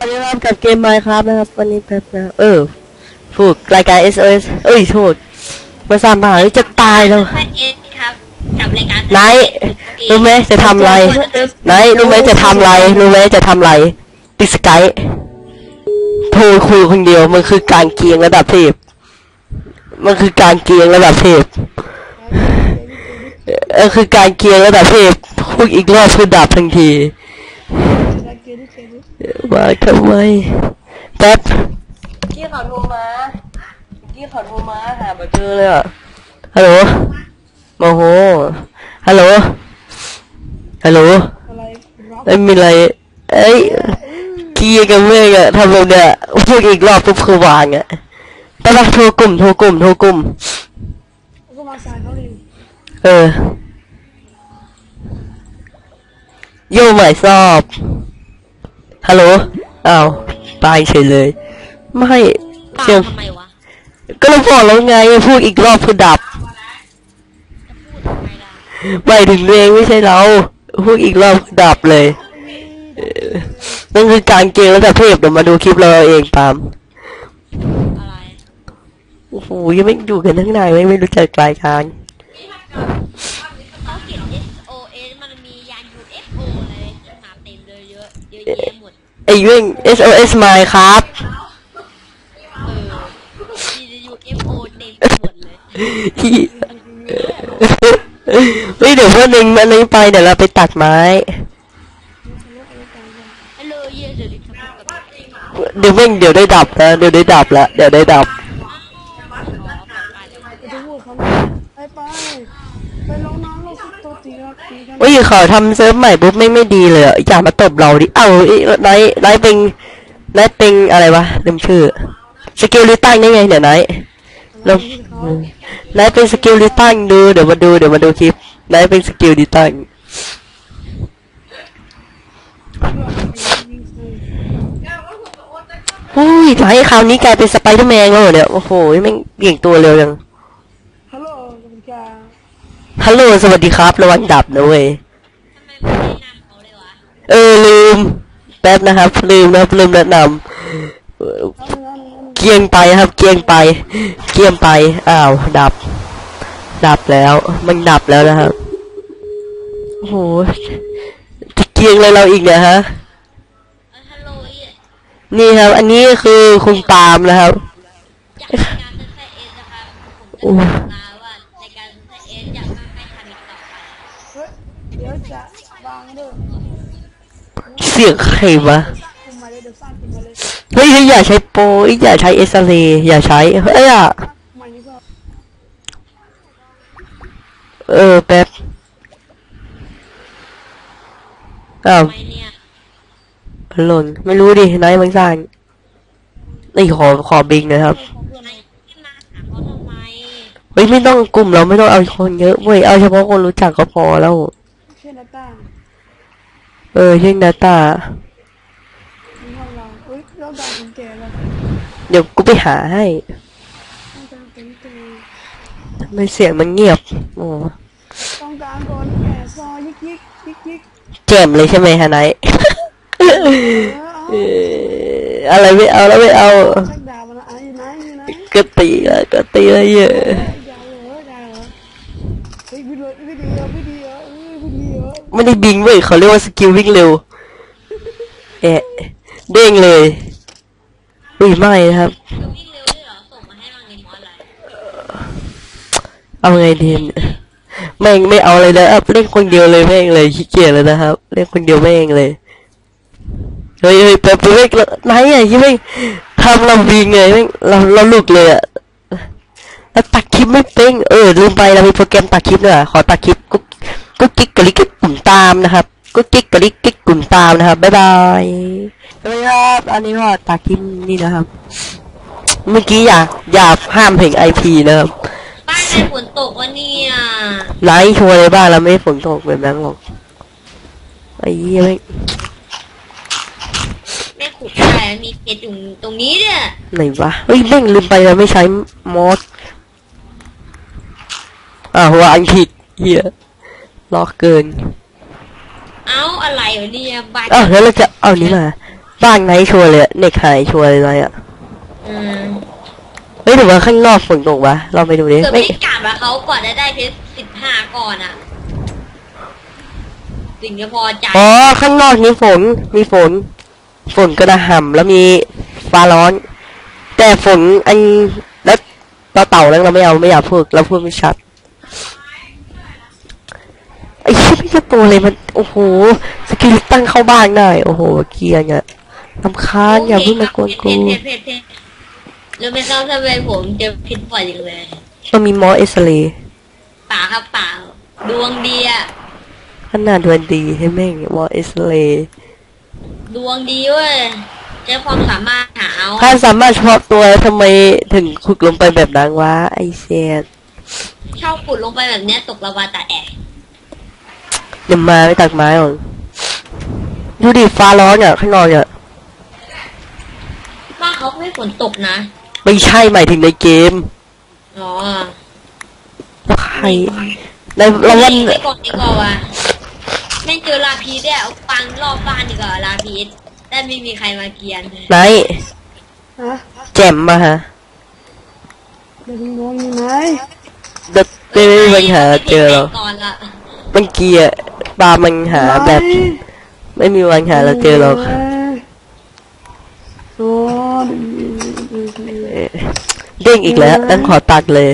สวัสดีครับกับเกมไมค์ครับนะครับ วันนี้แป๊บนะเออถูกรายการ SOS เอ้ยโทษมาสามบาทจะตายแล้วท่านเอสครับกับรายการไนท์รู้ไหมจะทำอะไรไนท์รู้ไหมจะทำอะไรรู้ไหมจะทำอะไรติดสกายโทรคุยคนเดียวมันคือการเกียงระดับเทพ มันคือการเกียงระดับเทพเออคือการเกียงระดับเทพพูดอีกรอบคือดับทันที มาทำไมแป๊บกี้เขาโทรมากี้เขาโทรมาหามาเจอเลยอะฮัลโหลโมโหฮัลโหลฮัลโหลอะไรร็อกไม่มีอะไรเอ้ยเกียร์กับเมื่อยอะทำแบบเนี้ยพูดอีกรอบปุ๊บคือวางอะไปปะโทรกลุ่มโทรกลุ่มโทรกลุ่มก็มาสายเขาเลยเออโย่หมายสอบ ฮัลโหลอ้าวตายเฉยเลย ไม่เปล่าเสียงทำไมวะก็เราบอกแล้วไงพูดอีกรอบคือดับจะพูดทำไมล่ะหมายถึงตัวเองไม่ใช่เราพูดอีกรอบคือดับเลยเออนั่นคือการเกงแล้วแต่เทพเดี๋ยวมาดูคลิปเราเองปาล์มอะไรโอ้โหยังไม่อยู่กันทั้งนายไม่ไม่รู้จักรายการ เขาเขียน S O S มันมียาน U F O อะไรขึ้นมาเต็มเลยเยอะเยอะแยะหมด ไอ้เว้ง SOS มาครับ เออมี U F O เต็มไปหมดเลยที่เฮ้ยเดี๋ยวพวกนึงมันนี้ไปเดี๋ยวเราไปตัดไม้ ฮัลโหลเยสเดลิทำกับ เดี๋ยวเว้งเดี๋ยวได้ดับนะเดี๋ยวได้ดับละเดี๋ยวได้ดับ จะพูดเขาไปไปไปลงน้ำลงตัวตีรักตีกันเฮ้ยขอทำเซิร์ฟใหม่ปุ๊บไม่ไม่ดีเลยอะอย่ามาตบเราดิ เอ้าไอ้ไนท์ไนท์เป็นไนท์เป็นอะไรวะลืมชื่อ สกิลลิตันยังไงเนี่ยไนท์เราไนท์เป็นสกิลลิตันดูเดี๋ยวมาดูเดี๋ยวมาดูคลิปไนท์เป็นสกิลลิตันยิงใส่อุ้ยไนท์คราวนี้กลายเป็นสไปเดอร์แมนแล้วเหรอเนี่ย โอ้โหแม่งเก่งตัวเร็วจัง ฮัลโหลคุณกา ฮัลโหลสวัสดีครับ ระวังดับนะเว้ยทำไมไม่แนะนำเขาเลยวะเออลืม แป๊บนะครับ ลืมนะครับลืมแนะนำเอ่อเอาหนึ่งเอาหนึ่งเอาหนึ่งเกียงไปครับ เกียงไป เกียงไป อ้าว ดับ ดับแล้ว มันดับแล้วนะครับโอ้โหจะเกียงเลยเราอีกเนี่ยฮะเออฮัลโหลเยนี่ครับ อันนี้คือคุณปาล์มนะครับจากรายการเซนเซเอ เดี๋ยวจะวางเด้อเสียงใครวะคุมมาเลยเดี๋ยวสร้างคุมมาเลยเฮ้ยเฮ้ยอย่าใช้โปรเอ้ยอย่าใช้เอสเรอย่าใช้เฮ้ยอะม่นี่ก็เออแป๊บอ้าวทำไมเนี่ยพันหล่นไม่รู้ดินายบางสร้างนี่ขอขอบิงนะครับ เพื่อน นายขึ้นมาหาเขาทำไม เฮ้ยไม่ต้องกลุ่มเราไม่ต้องเอาคนเยอะเว้ยเอาเฉพาะคนรู้จักก็พอแล้ว เช่นหน้าต่างเออเช่นนาตาในห้องเราเอ้ยเราด่าคนแก่แล้วเดี๋ยวกูไปหาให้ต้องการเป็นตัวทำไมเสียงมันเงียบโอ้ต้องการคนแก่ซอยยิกยิกยิกยิกแจ่มเลยใช่ไหมฮะไนายเออเอาเอออะไรไม่เอาแล้วไม่เอาชักดาบมาละอะอยู่ไหนอยู่ไหน ก็ตีละก็ตีละเยอะ ได้เหรอได้เหรอเฮ้ยวิดีโอวิดีโอวิดีโอเอ้ยวิดีโอ ไม่ได้บิงเว้ยเขาเรียกว่าสกิลวิ่งเร็วเอะเด้งเลยอุ้ยไม่นะครับจะวิ่งเด้วยเหรอส่งมาให้เราอะไรเอาไงดีเนี่ยแม่งไม่เอาเลยนะครับเล่นคนเดียวเลยแม่งเลยขี้เกียจเลยนะครับเล่นคนเดียวแม่งเลยเฮ้ยเฮ้ยไปไปแม่งไหนอะยี่แม่งทำเราวิงไงแม่งเราเราหลุดเลยอะแล้วตัดคลิปไม่เป็นเออลืมไปเรามีโปรแกรมตัดคลิปด้วยอะขอตัดคลิปกุ๊ก กุ๊กกิ๊กกะลิกกิ๊กกลุ่มตามนะครับกุ๊กกิ๊กกะลิกกิ๊กกลุ่มตามนะครับบ๊ายบายสวัสดีครับอันนี้ก็ตัดคลิปนี่นะครับ เมื่อกี้อยากอยากห้ามเพลงไอพีนะครับบ้านนายฝนตกวะเนี่ยไลฟ์ชัวร์เลยบ้านเราไม่ฝนตกแบบนั้นหรอกไอ้เหี้ยไม่งแม่ขุดได้แล้วมีเพชรอยู่ตรงนี้เนี่ยไหนวะเฮ้ยแม่งลืมไปเราไม่ใช้มอสอ่าวางผิดเหี้ย ล็อกเกิน เอ้าอะไรวะเนี่ยบ้านอ้าวแล้วเราจะเอานี้มา บ้านไหนชัวร์เลยอะเน็ตหายชัวร์เลยอะอืมเฮ้ยหรือว่าข้างนอกฝนตกวะเราไปดูดิเกือบไม่ไม่กลับอะเขากว่าจะได้เพชรสิบห้าก่อนอะสิ่งที่พอใจอ๋อข้างนอกมีฝนมีฝน ฝนกระหำแล้วมีฟ้าร้อน แต่ฝนอันแล้วต่อเต่านั้นเราไม่เอาไม่อยากพูดเราพูดไม่ชัดไอ้ชิบไม่ใช่ตัวเลยมัน โอ้โห สกิลตั้งเข้าบ้านได้ โอ้โห เกรียร์เนี่ยลำคาญอย่าเพิ่งมากวนกูเพชรเพชรเพชรรู้ไหมครับทำไมผมเจอพิษบ่อยจังเลยมันมีมอเอสเลป่าครับป่าดวงดีอะขนาดดวนดีให้แม่งมอเอสเลดวงดีเว้ยใช้ความสามารถหาเอาถ้าสามารถเฉพาะตัวทำไมถึงขุดลงไปแบบนั้นวะไอเซดชอบขุดลงไปแบบเนี้ยตกละวาตาแอะ เดี๋ยวมาไปตักไม้ก่อนดูดิฟ้าร้อนอะข้างนอกอะบ้านเขาไม่ฝนตกนะ ไม่ใช่หมายถึงในเกม อ๋อแล้วใครในเราวันไม่ก่อนดีกว่าว่ะแม่งเจอลาพีได้เอาปังรอบบ้านดีกว่าลาพีแต่ไม่มีใครมาเกรียนไหนฮะแจ่มมาฮะเด็กน้องอยู่ไหนเด็กไม่มีปัญหาเจอหรอกก่อนละมันเกลียร์ ปลามันหาแบบ ไม่มีวันหาเราเจอหรอกโซนเออเด้งอีกแล้วต้องขอตัดเลย